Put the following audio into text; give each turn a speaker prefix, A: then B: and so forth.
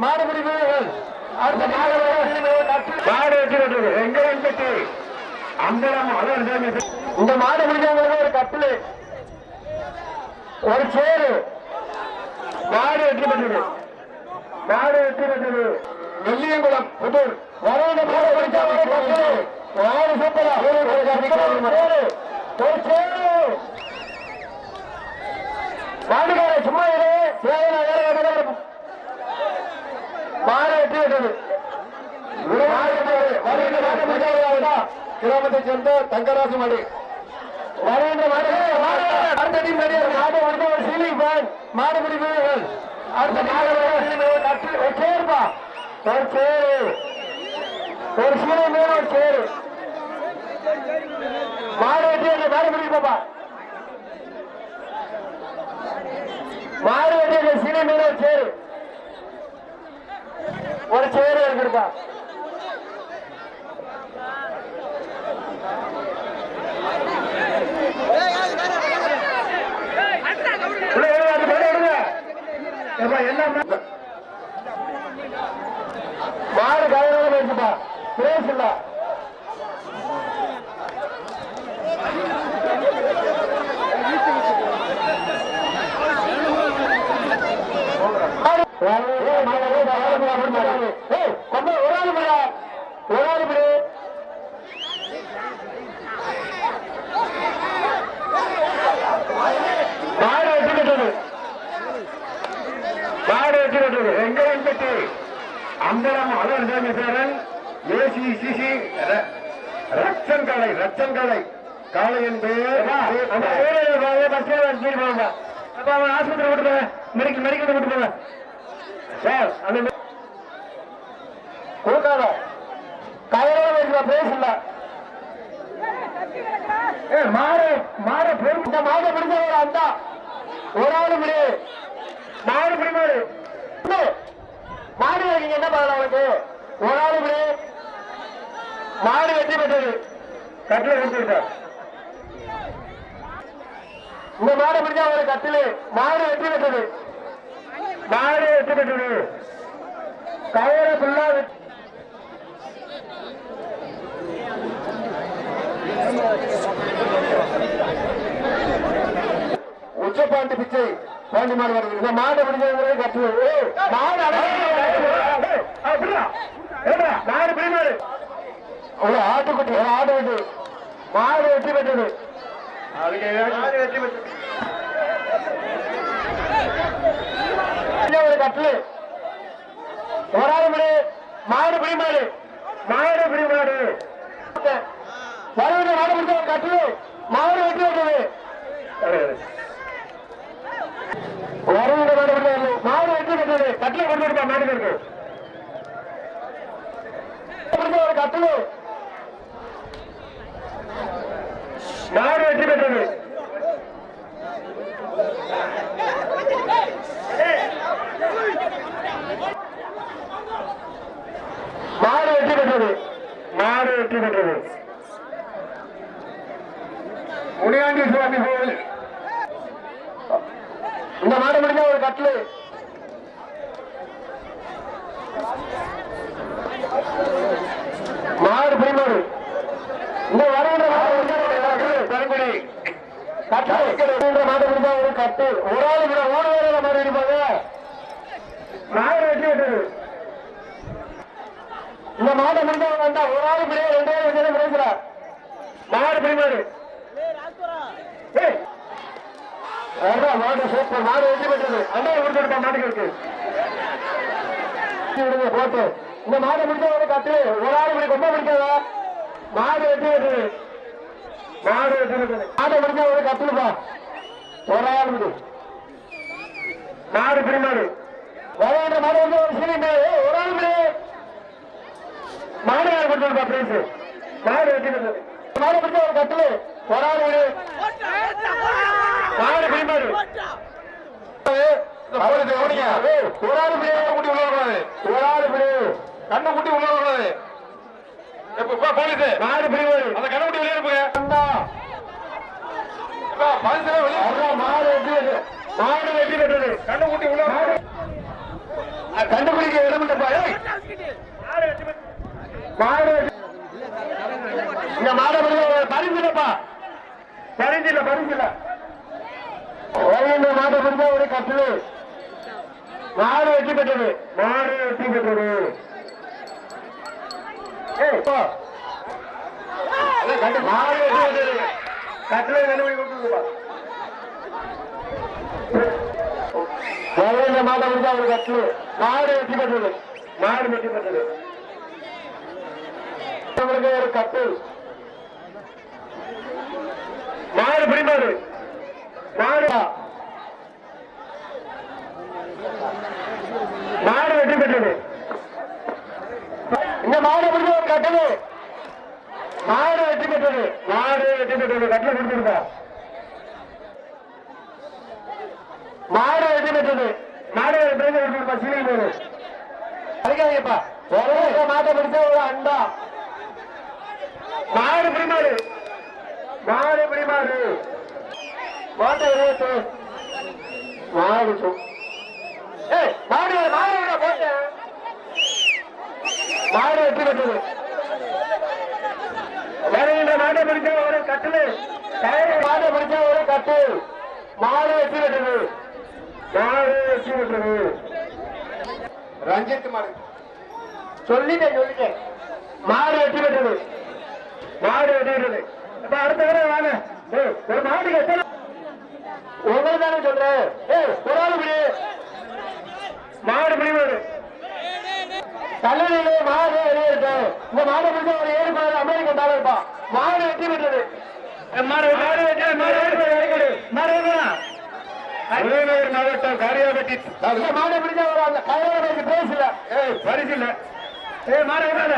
A: வீரர்கள் அடுத்த மாடு மாடு வெற்றி பெற்றது எங்க வெற்றி அலர் இந்த மாடு பிடிச்சவங்களுக்கு ஒரு கட்டில். ஒரு சேரு மாடு வெற்றி பெற்றது மாடு வெற்றி பெற்றது வெள்ளியங்குளம் புதூர். வரவேண்ட மாடு பிடிச்சவங்க மாடு சூப்பரா. ஒரு சேரு மாடுகார சும்மா இரு. சேவன வேற வேற மாடு வெற்றி கிராமத்தை சேர்ந்த தங்கராசு மாடு வருகின்ற அடுத்த டீம் மாடு வந்து ஒரு சீலிங் ஃபேன் மாடுபிடி வீரர்கள். அடுத்த மாடு ஒரு சேரு ஒரு சீலிங் மேல ஒரு சேரு மாடு வெட்டி மாடு மாடு வெட்டி சீலிங் ஒரு சேரு ஒரு சேர் இருக்குப்பா மாடு கவனம் வச்சுப்பா பேசல ஒரு ஆள் பிடி ஒரு ஆள் பிடி மாடு வெற்றி பெற்றது மாடு வெற்றி பெற்றது எங்க வெற்றி அம்பலம் காலை காலை காளையின் ஆஸ்பத்திரி விட்டு போங்க மெடிக்கல் மெடிக்கல் விட்டு போங்க சார் அந்த கொடுக்காத கயரோட இருக்கிற பேசல. ஏ மாடு மாடு பெரும் இந்த மாடு பிடிச்ச ஒரு அண்டா. ஒரு ஆளு பிடி மாடு பிடி மாடு. பிடி. மாடு நீங்க என்ன பண்ணலாம் அவனுக்கு ஒரு ஆளு பிடி மாடு வெற்றி பெற்றது. கட்டில வெற்றி இந்த மாடு பிடிச்சா ஒரு கட்டிலு மாடு வெற்றி பெற்றது. மாடு வெற்றி பெற்றது. கயிறு ஃபுல்லா உச்சப்பாண்டி பிச்சை. பாண்டி மாடு வருது. இந்த மாடு பிடிச்சவங்களே கட்டு மாடு அடங்க மாடு ஒரு ஆட்டுக்குட்டி ஒரு ஆட்டுக்குட்டி. மாடு வெற்றி பெற்றது. மாடு வெற்றி பெற்றது ஒரு கட்டு ஒரு ஆறு மணி மாடு. பிரிமாடு மாடு. பிரிமாடு மாவு பிடிச்ச வெற்றி பெற்றது. வெற்றி பெற்றது. கட்டில கொண்டு வருப்பா மாடு ஒரு கட்டிலு மாடு வெற்றி பெற்றது. மாடு வெற்றி பெற்றது. மாடு வெற்றி பெற்றது. முனியாண்டி சுவாமி கோவில். இந்த மாடு முடிஞ்ச ஒரு கட்லு மாடு பிரிமாறு. இந்த வருகின்ற மாடு முடிஞ்ச ஒரு கட்டு, பெருங்குடி மாடு முடிஞ்ச ஒரு கட்டு. ஒரு ஆள் கூட மூணு பேரோட மாதிரி அடிப்பாங்க மாடு வெட்டி விட்டது. இந்த மாடு முடிஞ்சவங்க வந்தா ஒரு ஆள் ரெண்டு பேரும் பேசுறார் மாடு பிரிமாறு ஏய் அதான் மாடு சூப்பர் மாடு வெற்றி பெற்றது அண்ணா கொடுத்துருப்பா மாடுகளுக்கு விடுங்க போட்டு. இந்த மாடு முடிஞ்ச ஒரு கட்டு. ஒரு ஆள் இப்படி ரொம்ப பிடிக்காத. மாடு வெற்றி பெற்றது மாடு வெற்றி பெற்றது மாடு முடிஞ்ச ஒரு கட்டுப்பா ஒரு ஆள் விடு. மாடு பிடி மாடு. வரையான மாடு வந்து ஒரு சீனி ஒரு ஆள் விடு. மாடு யார் கொடுத்துருப்பா பிரைஸ் மாடு வெற்றி பெற்றது மாடு முடிஞ்ச ஒரு கட்டு ஒரு ஆள் விடு மாடு பிடிமாடு ஒரு ஆள் பிடி குட்டி உள்ள கூடாது ஒரு ஆள் பிடி கண்ணு குட்டி உள்ள கூடாது போலீஸ். மாடு பிடிமாடு அந்த கண்ணு குட்டி வெளியே இருப்புங்க மாடு வெட்டி மாடு வெட்டி பெற்றது கண்ணு குட்டி உள்ள கண்டுபிடிக்க மாடு. இந்த மாடை பரிசு இல்ல இந்த மாட்டை ஒரு கட்டிலு. மாடு வெற்றி பெற்றது. மாடு வெற்றி பெற்றது. மாடு வெற்றி பெற்றது. கட்டில நிலைமை கொடுத்துருப்பா இந்த மாட்டை பிடிச்ச ஒரு கட்டிலு. மாடு வெற்றி பெற்றது. மாடு வெற்றி பெற்றது. உங்களுக்கு ஒரு கட்டில். மாடு பிடிமாடு. மாடு மாடு இந்த மாடு எப்படி ஒரு கட்டளை மாடு வெற்றி பெற்றது. மாடு வெற்றி பெற்றது. கட்டில கொடுத்துருக்கா மாடு வெற்றி பெற்றது. மாடு பிறகு கொடுத்துருப்பா சீனி போடு அடிக்காதீங்கப்பா. ஒரே மாட்டை பிடிச்சா ஒரு அண்டா. மாடு பிடிமாடு மாடு. பிடிமாடு மாட்டை எழுத்து மாடு சொல் ஏய் மாடு மாடு எங்க போட்டேன் மாடு வெற்றி பெற்றது வருகின்ற மாட்டை பிடிச்ச ஒரு கட்டிலு. மாட்டை பிடிச்ச ஒரு கட்டு. மாடு வெற்றி பெற்றது மாடு வெற்றி பெற்றது ரஞ்சித் மாடு. சொல்லிட்டேன் சொல்லிட்டேன். மாடு வெற்றி பெற்றது மாடு வெற்றி பெற்றது இப்ப அடுத்த தடவை வாங்க ஏய், ஒரு மாட்டுக்கு எத்தனை உங்களை தானே சொல்றேன் ஏய் ஒரு ஆள் பிடி மாடு பிடிவாரு கல்லணையிலே மாடு வெளியே இருக்கு இந்த மாடு பிடிச்ச ஒரு ஏழு மாடு அமெரிக்க டாலர் இருப்பா மாடு வெற்றி பெற்றது மாடு மாடு வெற்றி மாடு மாடு விருதுநகர் மாவட்டம் காரியாபட்டி மாடு பிடிச்ச அந்த கையில பேசல. ஏய் பரிசு இல்ல. ஏய் மாடு விடாத